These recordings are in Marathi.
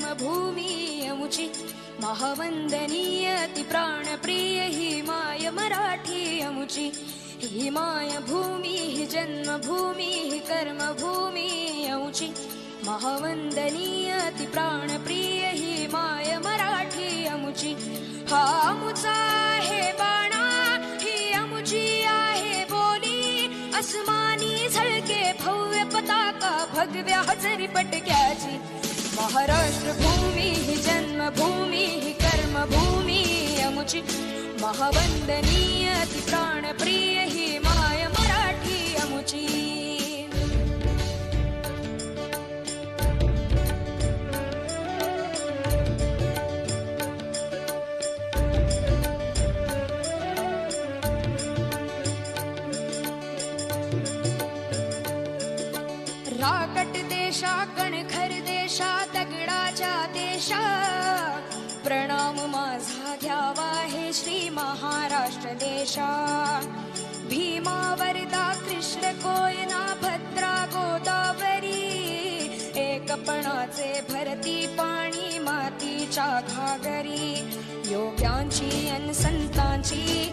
मायभूमी जन्मभूमी कर्मभूमी अमुची महावंदनीय ती प्राणप्रिय ही माय मराठी अमुची ही भूमिः जन्मभूमी कर्मभूमी अमुची महावंदनीय ती प्राणप्रिय ही माय मराठी अमुची हा अमुचा आहे बाणा ही अमुची आहे बोली. अस्मानी झळके भव्य पताका भगव्या हजरी महाराष्ट्रभूमिः जन्मभूमिः कर्मभूमिः अमुचि महावन्दनीयतिप्राणप्रिय हि माय मराठी अमुची। देशा प्रणाम माझा घ्यावा हे श्री महाराष्ट्र देशा. भीमा वरदा कृष्ण कोयना भद्रा गोदावरी. एकपणाचे भरती पाणी मातीच्या घागरी. योग्यांची अन संतांची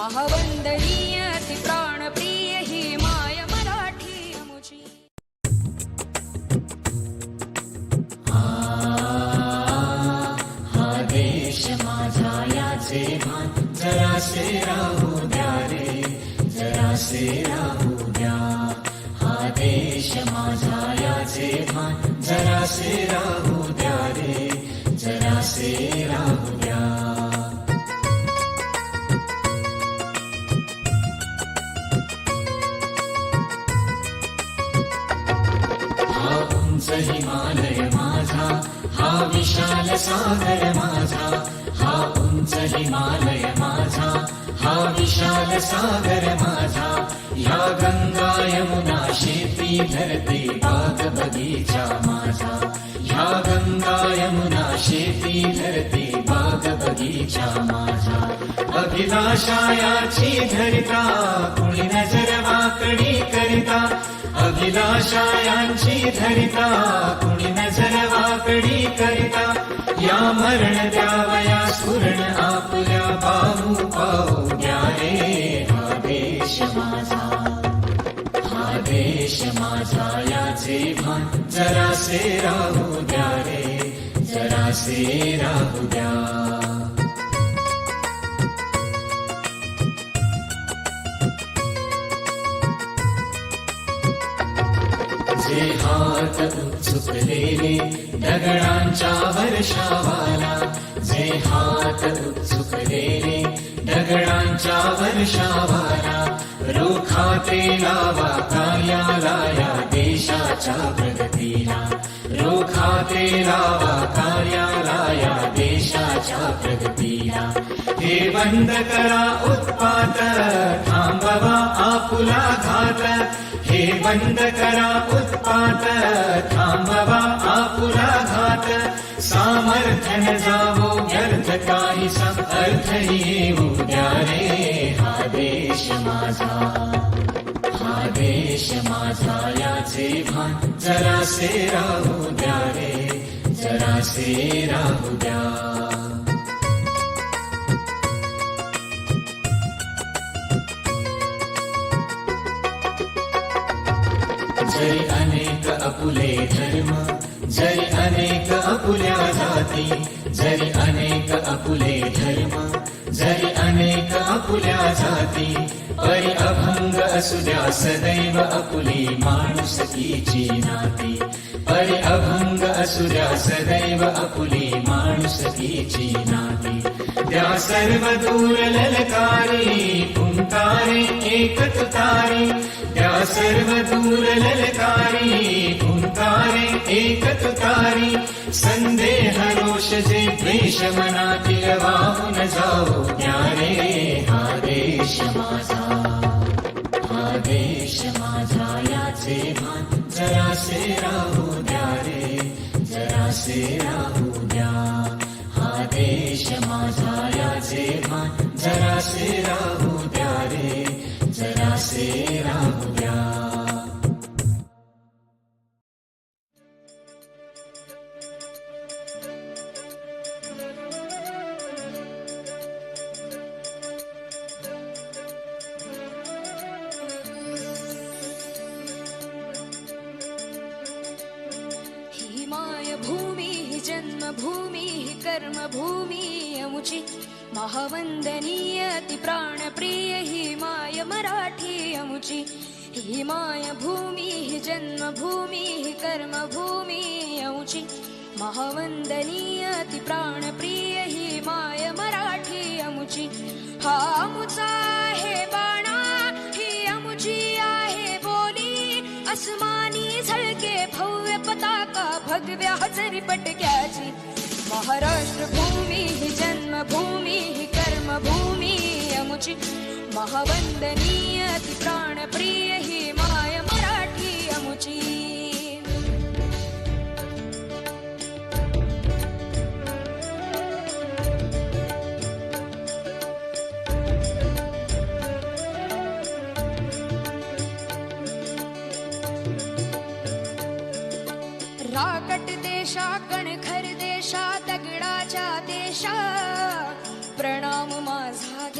महावंदनीय प्राणप्रिय ही माय मराठी अमुची। हा देश माझा याचे भान, जरासे राहू द्या रे, जरासे राहू द्या. हा देश माझा याचे भान, जरासे राहू द्या रे, जरासे उंच हिमालय माझा. हा विशाल सागर माझा. हा उंच हिमालय माझा. हा विशाल सागर माझा. या गंगा यमुना शेती धरते बाग बगीचा माझा. या गंगा यमुना शेती धरते बाग बगीचा माझा अभिलाषायाची धरिता कुणी नज़र वाकडी करिता अभिलाषायांची धरिता कुणी नज़र वाकडी करिता या मरण द्यावया स्फुरण आपल्या बाहू पाहू द्या रे हा देश माझा हा देश माझा याचे भान जरासे राहू द्या रे जरासे राहू द्या हात उत्सुकलेले दगडांच्या वर्षावाला जे वर्षावाला रोखाते लावा कार्याला या देशाच्या प्रगतीला. रोखाते लावा कार्याला या देशाच्या प्रगतीला हे बंद करा उत्पात थांबवा आपुला घात हे बंद करा उत्पात थांबवा आपुला घात सामर्थ्यन जावो व्यर्थ काही सम अर्थ येऊ द्या रे हा देश माझा। हा देश माझा याचे भान जरासे राहू द्या रे जरासे राहू द्या। जरी अनेक अपुले धर्म जरी अनेक अपुल्या जाती जरी अनेक अपुले धर्म जरी अनेक अपुल्या जाती। परी अभंग असुद्या सदैव अपुली माणुसकीची नाती परी अभंग असुद्या सदैव अपुली माणुसकीची नाती त्या सर्व दूर ललकारी पुंकारे एक सर्वदूर ललकारी ओंकारे एक तुकारी संदेह रोष जे द्वेष मना तिलवाहु न जाओ, प्यारे हा देश माझा जरा से जरा से राहू द्या। हा देश जरा से रे जरा से राहू कर्मभूमी अमुची महावंदनीय ती प्राणप्रिय ही माय मराठी अमुची ही माय भूमी ही जन्मभूमी ही कर्मभूमी अमुची महावंदनीय ती प्राणप्रिय ही माय मराठी अमुची हा अमुचा आहे बाणा ही अमुची आहे बोली अस्मानी झळके भव्य पताका भगव्या हजरी पटक्याची महाराष्ट्रभूमिः जन्मभूमिः कर्मभूमि अमुचि महावन्दनीयतिप्राणप्रिय हि महा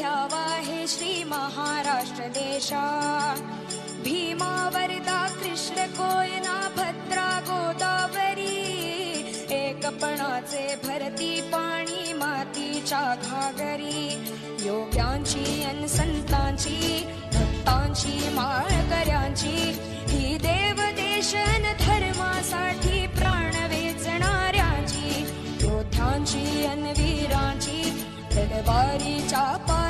माझा घ्यावा श्री महाराष्ट्र देशा। भीमा वरदा कृष्ण कोयना भद्रा गोदावरी। एकपणाचे भरती पाणी मातीच्या घागरी। योग्यांची अन संतांची, भक्तांची, माळकऱ्यांची। ही देव देशन धर्मासाठी प्राण वेचणाऱ्यांची। योद्ध्यांची अन वीरांची तलवारीच्या पात्याची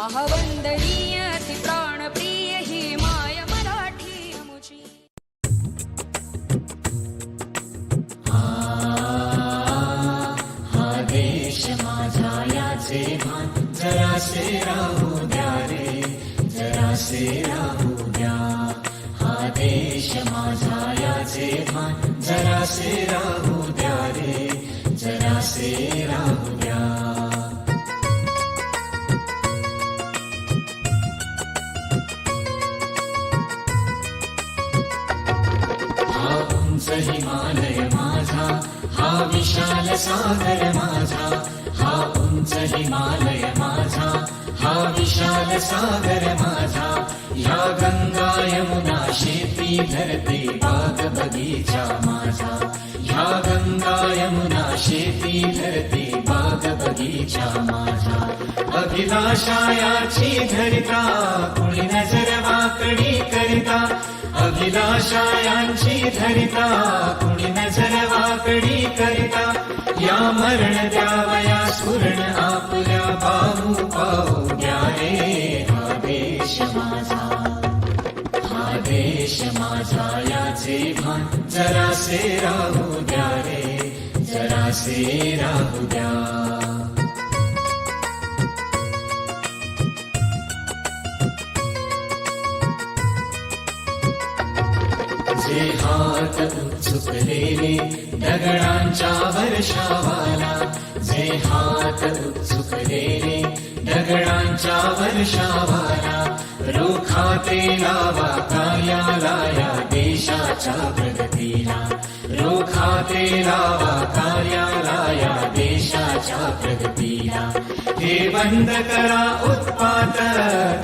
महावंदनीय प्राणप्रिय ही माय मराठी अमुची हा देश माझा याचे भान, जरासे राहू द्या रे, जरासे राहू द्या. हा देश माझा याचे भान, जरासे राहू द्या रे, जरासे राहू हिमालय माझा. हा विशाल सागर माझा. हा उंच हिमालय माझा. हा विशाल सागर माझा. या गंगा यमुना शेती धरते बाग बगीचा माझा. ह्या गंगा यमुना शेती धरते बगीचा माझा अभिलाषायाची धरिता कुणी नजर वाकडी करिता. अभिलाषायांची धरिता कुणी नजर वाकडी करिता. या मरण द्यावया सुरण आपल्या बाहू पाहू द्या रे. हा देश माझा हा देश माझा याचे भान जरासे राहू द्या रे. जे हात उत्सुकलेले दगडांच्या वर्षावाला। जे कामात उत्सुकलेले दगडांच्या वर्षावाला। रोखाते लावा कार्याला या देशाच्या प्रगतीला रोखाते लावा कार्याला देशाच्या प्रगतीला. हे बंद करा उत्पात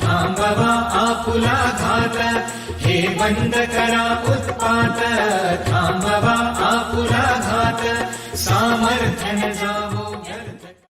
थांबवा आपुला घात. हे बंद करा उत्पात थांबवा आपुला घात. सामर्थ्य जावा